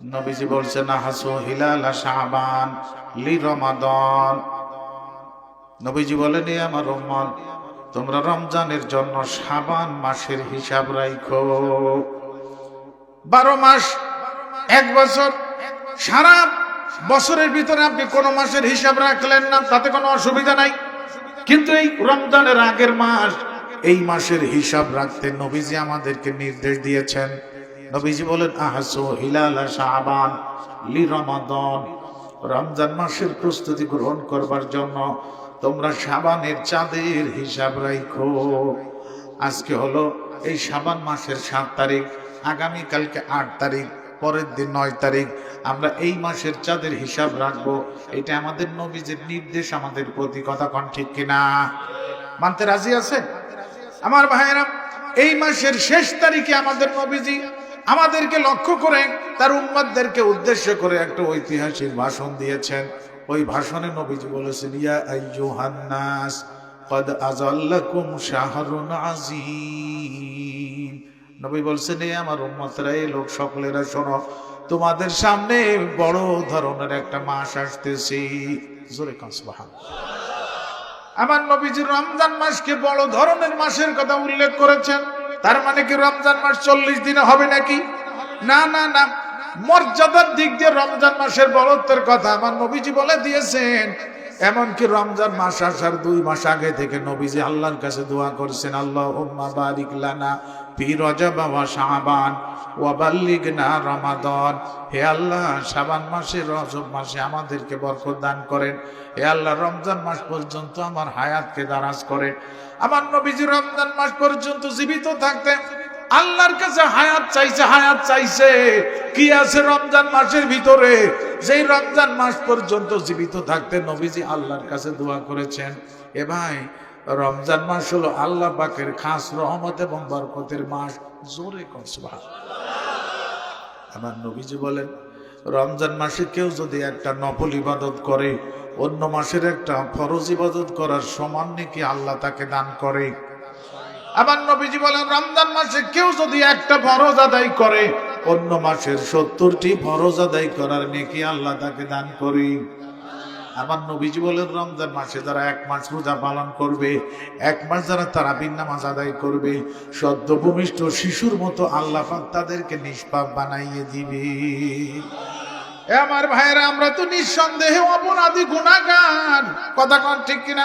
নবীজি বলছেন হাসু হিলাল শাহবান লি রমাদন। নবীজি বলেন আমার উম্মত তোমরা রমজানের জন্য শাবান মাসের হিসাব রাখো বারো মাস, এক বছর, সারা বছরের ভিতরে আপনি কোন মাসের হিসাব রাখলেন না, তাতে কোনো অসুবিধা নাই। কিন্তু এই রমজানের আগের মাস, এই মাসের হিসাব রাখতে নবীজি আমাদেরকে নির্দেশ দিয়েছেন। নবীজি বলেন, আহসু হিলাল শাহবান লি রমাদন। রমজান মাসের প্রস্তুতি গ্রহণ করবার জন্য তোমরা সাবানের চাঁদের হিসাব রাখো আজকে হলো এই সাবান মাসের সাত তারিখ, আগামী কালকে আট তারিখ, পরের দিন নয় তারিখ। আমরা এই মাসের চাঁদের হিসাব রাখব। এটা আমাদের নবীজের নির্দেশ, আমাদের প্রতি কথা কন ঠিক কিনা? মানতে রাজি আছেন? আমার ভাইয়েরা, এই মাসের শেষ তারিখে আমাদের নবীজি আমাদেরকে লক্ষ্য করে তার উম্মাদদেরকে উদ্দেশ্য করে একটা ঐতিহাসিক ভাষণ দিয়েছেন। ওই ভাষণে নবীজি বলেছেন, ইয়া আইয়ুহান নাস قد আযাল্লাকুম শাহরুন আযীম। নবী বলছেন এই আমার উম্মতরা এই লোক সকলেরা শোনো, তোমাদের সামনে বড় ধরনের একটা মাস আসতেছে। জোরে কান, সুবহানাল্লাহ। আমার নবীজি রমজান মাসকে বড় ধরনের মাসের কথা উল্লেখ করেছেন। তার মানে কি রমজান মাস চল্লিশ দিনে হবে নাকি? না না না। মর্যাদার দিক দিয়ে রমজান মাসের বরত্বের কথা আমার নবীজি বলে দিয়েছেন। এমনকি রমজান মাস আসার দুই মাস আগে থেকে নবীজি আল্লাহর কাছে দোয়া করছেন আল্লাহ বারিক লানা ফি রজব ওয়া শাবান ওয়া বাল্লিগনা হে আল্লাহ, শাবান মাসে, রজব মাসে আমাদেরকে বরকত দান করেন। হে আল্লাহ, রমজান মাস পর্যন্ত আমার হায়াতকে দারাজ করেন। আমার নবীজি রমজান মাস পর্যন্ত জীবিত থাকতে আল্লাহর কাছে হায়াত চাইছে হায়াত চাইছে। কি আছে রমজান মাসের ভিতরে? যেই রমজান মাস পর্যন্ত জীবিত থাকতে নবীজি আল্লাহর কাছে দোয়া করেছেন। এ ভাই রমজান মাস হলো আল্লাহ পাকের খাস রহমত এবং বরকতের মাস। জোরে কসবা আমার নবীজি বলেন, রমজান মাসে কেউ যদি একটা নফল ইবাদত করে, অন্য মাসের একটা ফরজ ইবাদত করার সমান নাকি আল্লাহ তাকে দান করে। আমার নবীজি বলেন, রমজান মাসে কেউ যদি একটা ফরজ আদায় করে, অন্য মাসের সত্তরটি ফরজ আদায় করার নেকি আল্লাহ তাকে দান করে। আমার নবীজি বলেন, রমজান মাসে যারা এক মাস রোজা পালন করবে, এক মাস যারা তারাবিন নামাজ আদায় করবে সদ্য ভূমিষ্ঠ শিশুর মতো আল্লাহ তাদেরকে নিষ্পাপ বানাইয়ে দিবে। আমার ভাইয়েরা, আমরা তো নিঃসন্দেহে অপরাধী গুণাগার কথা কন ঠিক কিনা?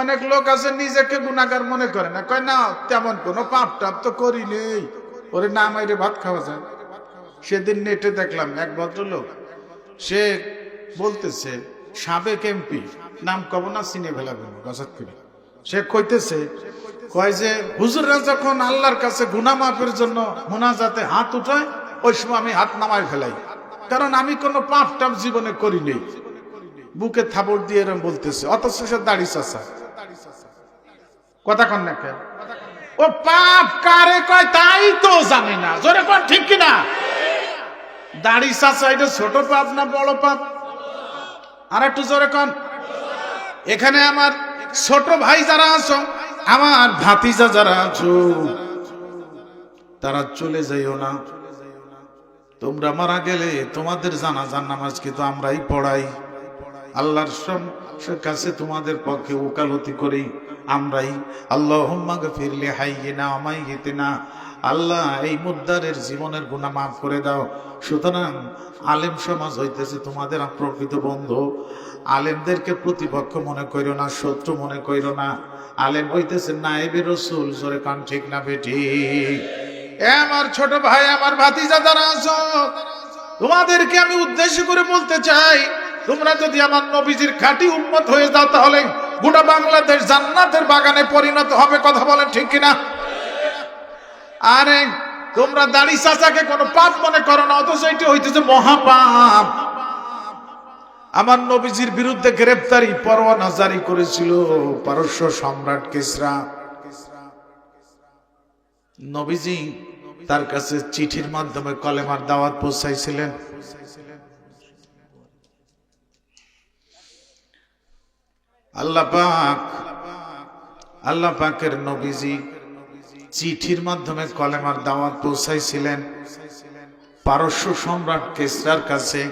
অনেক লোক আছে, নিজেকে গুণাগার মনে করে না। কয়, না, তেমন কোনো পাপ টাপ তো করি নেই। ওরে, না মাইরে ভাত খাওয়া যায়। সেদিন নেটে দেখলাম এক ভদ্রলোক, সে বলতেছে, সাবেক এমপি, নাম কব না চিনে ফেলাবেন গসাত করে। সে কইতেছে, কয় যে, হুজুররা যখন আল্লাহর কাছে গুনা মাপের জন্য মোনাজাতে হাত উঠায়, ওই সময় আমি হাত নামাই ফেলাই। কারণ আমি কোনো পাপ টাপ জীবনে করি নেই। বুকে থাপড় দিয়ে এরম বলতেছে, অথচ সে দাড়ি চাষা কথা কন না কে ও পাপ কারে কয় তাই তো জানি না। জোরে কন, ঠিক কিনা? দাড়ি চাষা এটা ছোট পাপ না বড় পাপ? আর একটু জোরে কন। এখানে আমার ছোট ভাই যারা আছো, আমার ভাতিজা যারা আছো, তারা চলে যাইও না। তোমরা মারা গেলে তোমাদের জানাজার নামাজ কিন্তু আমরাই পড়াই। আল্লাহর কাছে তোমাদের পক্ষে ওকালতি করি। আমরাই আল্লাহ ফিরলে হাইয়ে না আমাই গেতে না আল্লাহ, এই মুদ্দারের জীবনের গুণা মাফ করে দাও। সুতরাং আলেম সমাজ হইতেছে তোমাদের প্রকৃত বন্ধু। আলেমদেরকে প্রতিপক্ষ মনে কইরো না, শত্রু মনে কইরো না। আলেম হইতেছে নাইবে রসুল, জোরে কান ঠিক না বেটি। আমার ছোট ভাই, আমার ভাতিজা যারা আছো, তোমাদেরকে আমি উদ্দেশ্য করে বলতে চাই, তোমরা যদি আমার নবীজির খাঁটি উন্মত হয়ে যাও, তাহলে গোটা বাংলাদেশ জান্নাতের বাগানে পরিণত হবে, কথা বলেন ঠিক কিনা? আরে, তোমরা দাড়ি চাচাকে কোনো পাপ মনে করো না, অথচ এটি হইতেছে মহাপাপ। আমার নবীজির বিরুদ্ধে গ্রেপ্তারি পরোয়ানা জারি করেছিল পারস্য সম্রাট কেসরা। নবীজি তার কাছে চিঠির মাধ্যমে কলেমার দাওয়াত পৌঁছাইছিলেন। আল্লাহ পাক, আল্লাহ পাকের নবীজি চিঠির মাধ্যমে কলেমার দাওয়াত পৌঁছাইছিলেন। পারস্য সম্রাট কেসরার কাছে।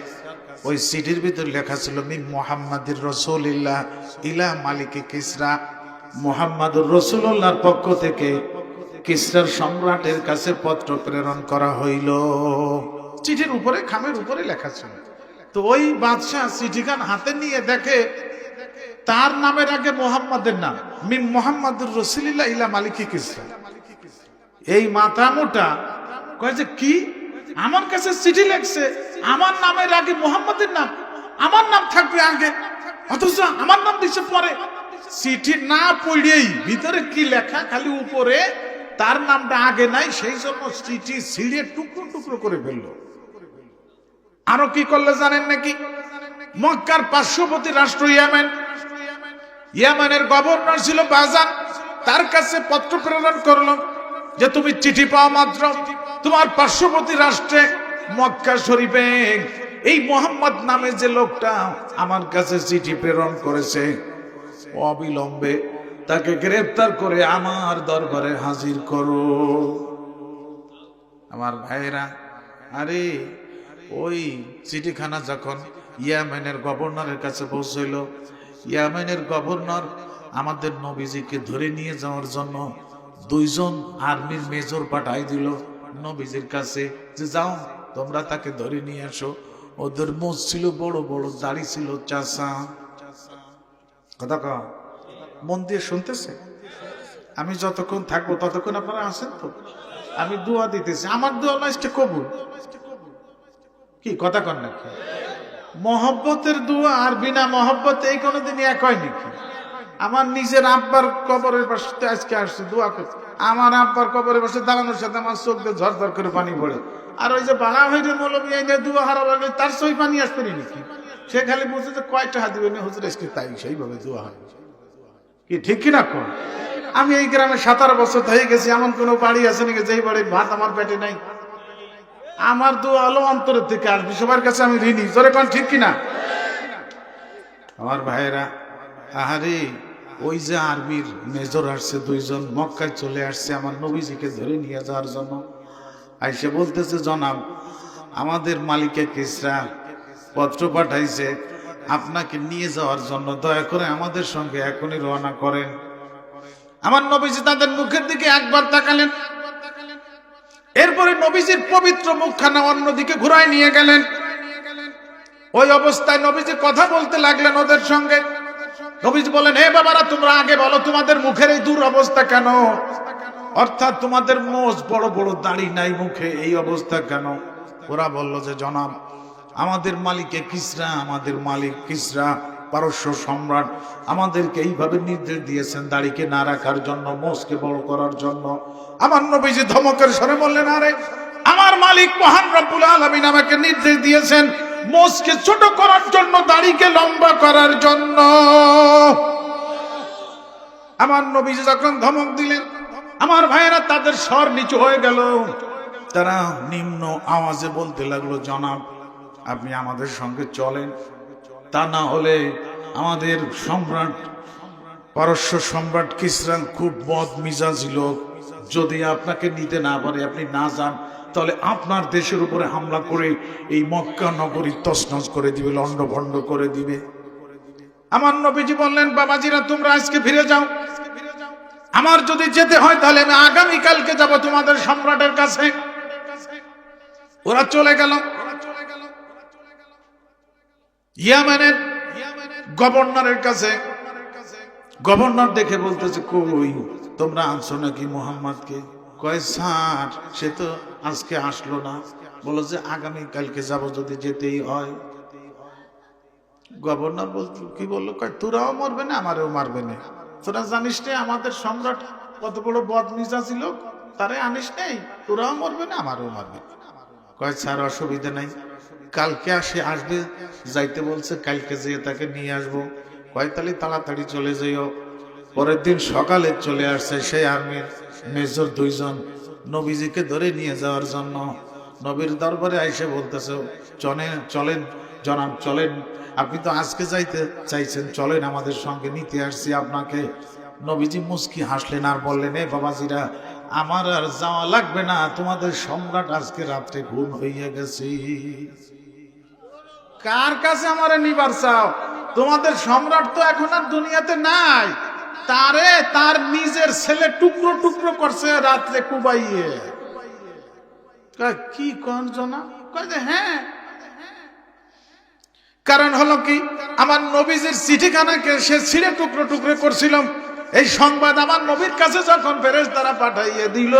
ওই সিটির ভিতর লেখা ছিল, মি মিন মোহাম্মদের রসুলিল্লাহ, ইলা মালিকে কিসরা। মোহাম্মদুর রসুল্লাহর পক্ষ থেকে কিসরার সম্রাটের কাছে পত্র প্রেরণ করা হইল। চিঠির উপরে, খামের উপরে লেখা ছিল। তো ওই বাদশাহ চিঠিখান হাতে নিয়ে দেখে, তার নামের আগে মোহাম্মদের নাম। মিন মোহাম্মদুর রসুলিল্লাহ, ইলা মালিকি কিসরা। এই মাথা মোটা কয় যে কি? আমার কাছে চিঠি লেখছে, আমার নামের আগে মোহাম্মদের নাম, আমার নাম থাকবে আগে, অথচ আমার নাম দিচ্ছে পরে। চিঠি না পড়েই ভিতরে কি লেখা? খালি উপরে তার নামটা আগে নাই, সেই জন্য চিঠি ছিঁড়ে টুকরো টুকরো করে ফেলল। আরও কি করলে জানেন নাকি? মক্কার পার্শ্ববর্তী রাষ্ট্র ইয়ামেন। ইয়ামেনের গভর্নর ছিল বাজান, তার কাছে পত্র প্রেরণ করল। যে তুমি চিঠি পাওয়া মাত্র। তোমার পার্শ্ববর্তী রাষ্ট্রে, মক্কা শরীফে, এই মোহাম্মদ নামে যে লোকটা আমার কাছে চিঠি প্রেরণ করেছে অবিলম্বে তাকে গ্রেফতার করে আমার দরবারে হাজির করো। আমার ভাইরা আরে, ওই চিঠিখানা যখন ইয়ামেনের গভর্নরের কাছে পৌঁছইল, ইয়ামেনের গভর্নর আমাদের নবীজিকে ধরে নিয়ে যাওয়ার জন্য দুইজন আর্মির মেজর পাঠাই দিল নবীজির কাছে যে, যাও, তোমরা তাকে ধরে নিয়ে আসো। ওদের মোজ ছিল বড় বড়, দাড়ি ছিল চাষা কথা কও, মন দিয়ে শুনতেছে? আমি যতক্ষণ থাকব ততক্ষণ আপনারা আসেন তো? আমি দোয়া দিতেছি। আমার দোয়া লাস্টে কবুল। কি, কথা কন নাকি? মহব্বতের দোয়া আর বিনা মহব্বত এই কোনোদিন এক হয় নাকি? আমার নিজের আব্বার কবরের পাশে আজকে আসছে, দোয়া করছে। আমার আব্বার কবরের পাশে দাঁড়ানোর সাথে আমার চোখ দিয়ে ঝরঝর করে পানি পড়ে। আর ওই যে বাড়া হয়ে মৌলবী দোয়া লাগে তার সই পানি আসবে নাকি? সে খালি বুঝছে যে কয়টা হাত দিবে? হুজুর, আজকে তাই, সেইভাবে দোয়া হয়। কি ঠিক কি না কোন? আমি এই গ্রামে সাতারো বছর হয়ে গেছি, এমন কোন বাড়ি আছে নাকি যেই বাড়ির ভাত আমার পেটে নাই? আমার দোয়া আলো অন্তরের থেকে আসবে, সবার কাছে আমি ঋণী। জোরে কোন ঠিক কিনা আমার ভাইয়েরা আহারে, ওই যে আর্মির মেজর আসছে, দুইজন মক্কায় চলে আসছে, আমার নবীজিকে ধরে নিয়ে যাওয়ার জন্য। আইসে বলতেছে, জনাব, আমাদের মালিকে কিসরা পত্র পাঠাইছে, আপনাকে নিয়ে যাওয়ার জন্য দয়া করে আমাদের সঙ্গে এখনই রওনা করেন। আমার নবীজি তাদের মুখের দিকে একবার তাকালেন। এরপরে নবীজির পবিত্র মুখখানা অন্যদিকে ঘুরায় নিয়ে গেলেন। ওই অবস্থায় নবীজি কথা বলতে লাগলেন ওদের সঙ্গে। নবীজি বলেন হে বাবারা, তোমরা আগে বলো, তোমাদের মুখের এই দূর অবস্থা কেন? অর্থাৎ তোমাদের মোজ বড় বড় দাড়ি নাই মুখে, এই অবস্থা কেন? ওরা বলল যে, জনাব, আমাদের মালিকে কিসরা, আমাদের মালিক কিসরা, পারস্য সম্রাট, আমাদেরকে এইভাবে নির্দেশ দিয়েছেন দাড়িকে না রাখার জন্য মোষকে বড় করার জন্য। আমার নবীজি ধমকের স্বরে বললেন, আরে, আমার মালিক মহান রব্বুল আলমিন আমাকে নির্দেশ দিয়েছেন মোষকে ছোট করার জন্য, দাড়িকে লম্বা করার জন্য। আমার নবীজি যখন ধমক দিলেন, আমার ভাইয়েরা তাদের স্বর নিচু হয়ে গেল। তারা নিম্ন আওয়াজে বলতে লাগল, জনাব, আপনি আমাদের সঙ্গে চলেন। তা না হলে আমাদের সম্রাট, পারস্য সম্রাট কিসরান খুব বদ মিজাজি লোক। যদি আপনাকে নিতে না পারে, আপনি না যান। তাহলে আপনার দেশের উপরে হামলা করে এই মক্কা নগরী তসনস করে দিবে লন্ডভন্ড করে দিবে। আমার নবীজি বললেন, বাবাজিরা, তোমরা আজকে ফিরে যাও। আমার যদি যেতে হয়, তাহলে আমি আগামীকালকে যাব তোমাদের সম্রাটের কাছে। ওরা চলে গেল। ইয়ামেনের গভর্নরের কাছে। গভর্নর দেখে বলতেছে, কই, তোমরা আনছো নাকি মোহাম্মদকে? কয়, স্যার, সে তো আজকে আসলো না। বলো যে, আগামী কালকে যাব যদি যেতেই হয়। গভর্নর বলতো, কি বলল? কয়, তোরাও মরবে না, আমারও মারবে না। তোরা জানিস না, আমাদের সম্রাট কত বড় বদমিজা ছিল, তারে আনিস নেই তোরাও মরবে না, আমারও মারবে। কয়, স্যার, অসুবিধা নাই, কালকে আসে, আসবে, যাইতে বলছে, কালকে যেয়ে তাকে নিয়ে আসব। কয়, তাহলে তাড়াতাড়ি চলে যাইও। পরের দিন সকালে চলে আসছে সেই আর্মির মেজর দুইজন নবীজিকে ধরে নিয়ে যাওয়ার জন্য। নবীর দরবারে আইসে বলতেছে চলে চলেন, জনাব, চলেন। আপনি তো আজকে যাইতে চাইছেন, চলেন আমাদের সঙ্গে নিতে আসছি আপনাকে। নবীজি মুস্কি হাসলেন আর বললেন, এ বাবাজিরা, আমার আর যাওয়া লাগবে না, তোমাদের সম্রাট আজকে রাত্রে ঘুম হইয়া গেছে। কার কাছে আমার নিবার চাও? তোমাদের সম্রাট তো এখন আর দুনিয়াতে নাই। তারে তার নিজের ছেলে টুকরো টুকরো করছে রাত্রে কুবাইয়ে। কি কয় যে হ্যাঁ। কারণ হলো কি, আমার নবীজির চিঠিখানাকে সে ছিঁড়ে টুকরো টুকরো করছিলাম এই সংবাদ আমার নবীর কাছে যখন ফেরেস তারা পাঠাইয়ে দিল,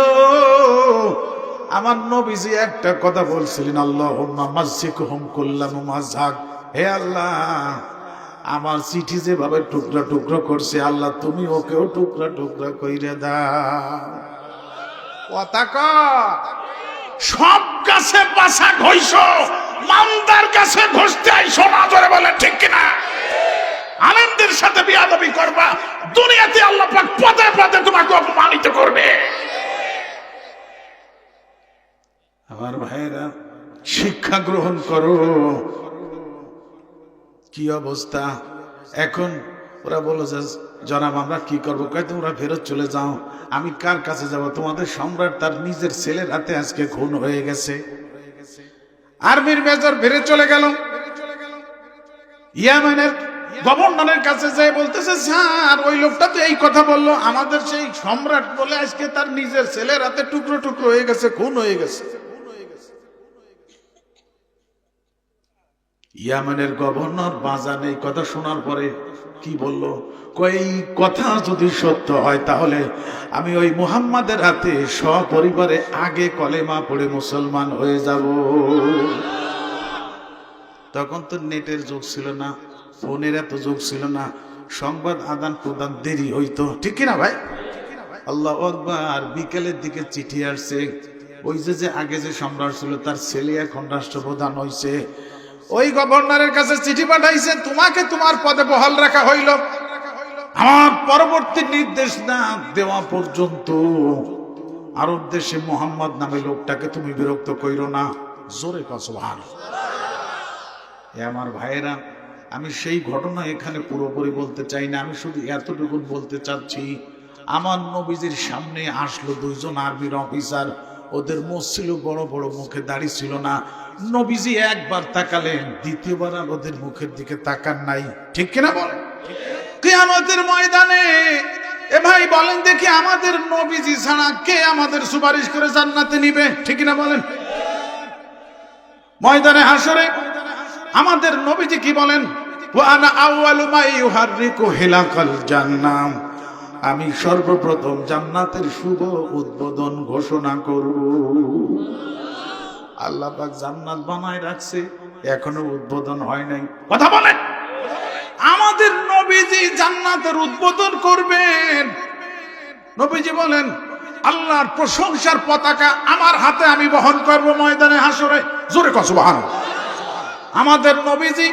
আমার নবীজি একটা কথা বলছিলেন আল্লাহ মাসিক হুম করলাম হে আল্লাহ আমার চিঠি যেভাবে টুকরা টুকরো করছে, আল্লাহ তুমি ওকেও টুকরা টুকরা কইরে দাও কথা। সব কাছে বাসা ঘইস মামদার গাছে ঘষতে আইসো না জোরে বলে, ঠিক কিনা আনন্দের সাথে বিয়াদবি করবা, দুনিয়াতে আল্লাহ পাক পদে পদে তোমাকে অপমানিত করবে আমার ভাইরা শিক্ষা গ্রহণ করো কি অবস্থা? এখন ওরা বলল যে, জনাব, আমরা কি করব? কয়, তোমরা ফেরত চলে যাও। আমি কার কাছে যাব? তোমাদের সম্রাট তার নিজের ছেলের হাতে আজকে খুন হয়ে গেছে। আর্মির মেজর ফিরে চলে গেল। ইয়ামেনের গভর্নরের কাছে যাই বলতেছে, স্যার, ওই লোকটা তো এই কথা বলল। আমাদের সেই সম্রাট বলে আজকে তার নিজের ছেলের হাতে টুকরো টুকরো হয়ে গেছে, খুন হয়ে গেছে। ইয়ামেনের গভর্নর বাজান এই কথা শোনার পরে কি বলল? কই কথা যদি সত্য হয় তাহলে আমি ওই মুহাম্মাদের হাতে সপরিবারে আগে কলেমা পড়ে মুসলমান হয়ে যাব। তখন তো নেটের যুগ ছিল না, ফোনের এত যুগ ছিল না, সংবাদ আদান প্রদান দেরি হইতো, ঠিক কিনা ভাই? আল্লাহ আকবার, বিকেলের দিকে চিঠি আসছে। ওই যে যে আগে যে সম্রাট ছিল, তার ছেলে এখন রাষ্ট্রপ্রধান হইছে। ওই গভর্নরের কাছে চিঠি পাঠাইছে, তোমাকে তোমার পদে বহাল রাখা হইল। আমার পরবর্তী নির্দেশ না দেওয়া পর্যন্ত আরব দেশে মোহাম্মদ নামে লোকটাকে তুমি বিরক্ত কইরো না। জোরে কসবান এ আমার ভাইয়েরা, আমি সেই ঘটনা এখানে পুরোপুরি বলতে চাই না, আমি শুধু এতটুকু বলতে চাচ্ছি, আমার নবীজির সামনে আসলো দুইজন আর্মির অফিসার ওদের মুখ ছিল বড় বড় মুখে দাড়ি ছিল না। নবীজি একবার তাকালেন, দ্বিতীয়বার আর ওদের মুখের দিকে তাকান নাই। ঠিক কিনা বলেন? কিয়ামতের ময়দানে, এ ভাই বলেন দেখি আমাদের নবীজি ছাড়া কে আমাদের সুপারিশ করে জান্নাতে নিবে? ঠিক না বলেন? ময়দানে হাসরে আমাদের নবীজি কি বলেন? ওয়ানা আউয়ালু মা ইউহাররিকু হিলাকাল জান্নাম। আমি সর্বপ্রথম জান্নাতের শুভ উদ্বোধন ঘোষণা করব। আল্লাহ পাক জান্নাত বানায় রাখছে, এখনও উদ্বোধন হয় নাই। কথা বলেন। আমাদের নবীজি জান্নাতের উদ্বোধন করবেন। নবীজি বলেন, আল্লাহর প্রশংসার পতাকা আমার হাতে আমি বহন করব ময়দানে হাসরে জোরে কসবাহান আমাদের নবীজি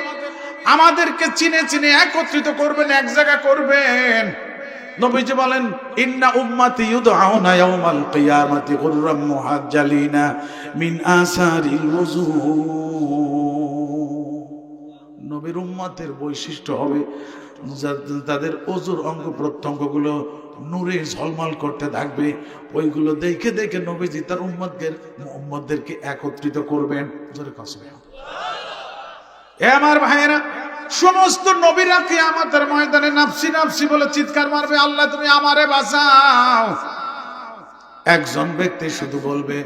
আমাদেরকে চিনে চিনে একত্রিত করবেন, এক জায়গা করবেন। নবীজি বলেন, ইন্না উম্মতি ইউদআউনা ইয়াউমাল কিয়ামাতি গুররাম মুহাজ্জালিনা মিন আসারিল ওযু নবীর উম্মতের বৈশিষ্ট্য হবে তাদের অজুর অঙ্গ প্রত্যঙ্গগুলো নূরে ঝলমল করতে থাকবে। ওইগুলো দেখে দেখে নবীজি তার উম্মতদের উম্মতদেরকে একত্রিত করবেন। জোরে কসবে আমার ভাইয়েরা সমস্ত নবীরা কি আমাদের ময়দানে নাফসি নাফসি বলে চিৎকার মারবে, আল্লাহ তুমি আমারে বাঁচাও। একজন ব্যক্তি শুধু বলবে